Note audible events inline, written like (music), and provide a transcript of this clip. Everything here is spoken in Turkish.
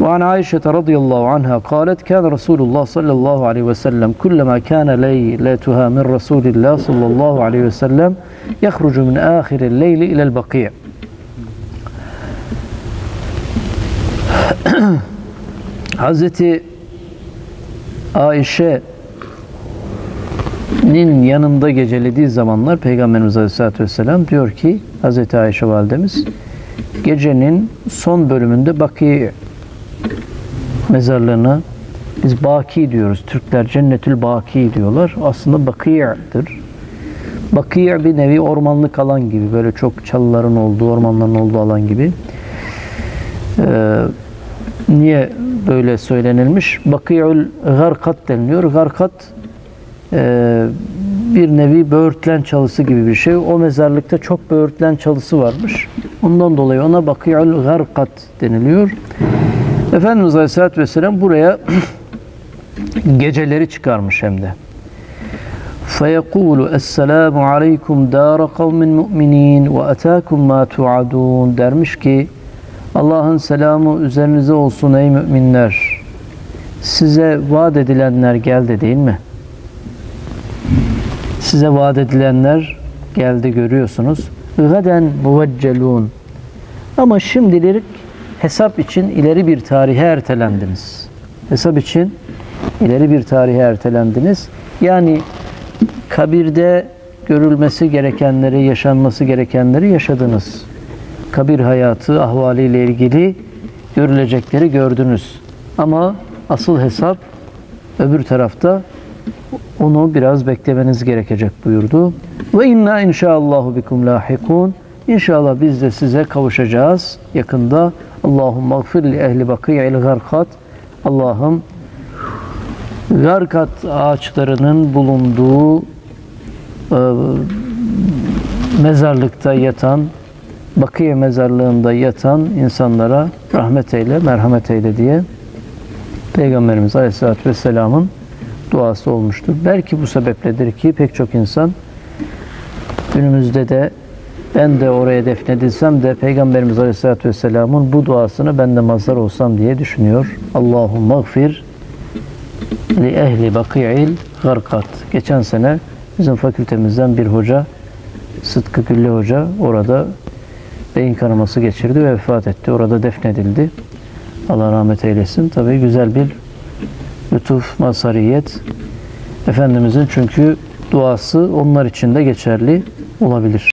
وعن عائشة رضي الله عنها قالت كان رسول الله صلى الله عليه وسلم كلما كان ليلتها من رسول الله صلى الله عليه وسلم يخرج من آخر الليل إلى البقيع (clears throat) Hazreti Ayşe'nin yanında gecelediği zamanlar Peygamberimiz Aleyhisselatü Vesselam diyor ki Hazreti Ayşe validemiz gecenin son bölümünde Baki mezarlığına biz Baki diyoruz. Türkler Cennetül Baki diyorlar. Aslında Baki'dir. Baki bir nevi ormanlık alan gibi. Böyle çok çalıların olduğu, ormanların olduğu alan gibi. Ee, niye böyle söylenilmiş? Baki'ül garkat deniliyor. Garkat e, bir nevi böğürtlen çalısı gibi bir şey. O mezarlıkta çok böğürtlen çalısı varmış. Ondan dolayı ona Baki'ül garkat deniliyor. Efendimiz Aleyhisselatü Vesselam buraya (clears throat) geceleri çıkarmış hem de. فَيَقُولُ السَّلَامُ عَلَيْكُمْ دَارَ قَوْمٍ مُؤْمِنِينَ وَأَتَاكُمْ مَا تُعَدُونَ dermiş ki Allah'ın selamı üzerinize olsun ey müminler. Size vaat edilenler geldi değil mi? Size vaat edilenler geldi görüyorsunuz. Gaden muveccelun. Ama şimdilik hesap için ileri bir tarihe ertelendiniz. Hesap için ileri bir tarihe ertelendiniz. Yani kabirde görülmesi gerekenleri, yaşanması gerekenleri yaşadınız. Kabir hayatı, ahvaliyle ilgili görülecekleri gördünüz. Ama asıl hesap öbür tarafta onu biraz beklemeniz gerekecek buyurdu. Ve inna inşaallahu bikum lahikun. İnşallah biz de size kavuşacağız yakında. Allahümme gfir li ehli bakiya'il garkat. Allah'ım garkat ağaçlarının bulunduğu e, mezarlıkta yatan, Bakiye mezarlığında yatan insanlara rahmet eyle, merhamet eyle diye Peygamberimiz Aleyhisselatü Vesselam'ın duası olmuştur. Belki bu sebepledir ki pek çok insan günümüzde de ben de oraya defnedilsem de Peygamberimiz Aleyhisselatü Vesselam'ın bu duasını ben de mazhar olsam diye düşünüyor. Allahümme gfir li ehli baki'il garkat. Geçen sene bizim fakültemizden bir hoca Sıtkı Gülle Hoca orada beyin kanaması geçirdi ve vefat etti. Orada defnedildi. Allah rahmet eylesin. Tabii güzel bir lütuf, mazhariyet. Efendimizin çünkü duası onlar için de geçerli olabilir.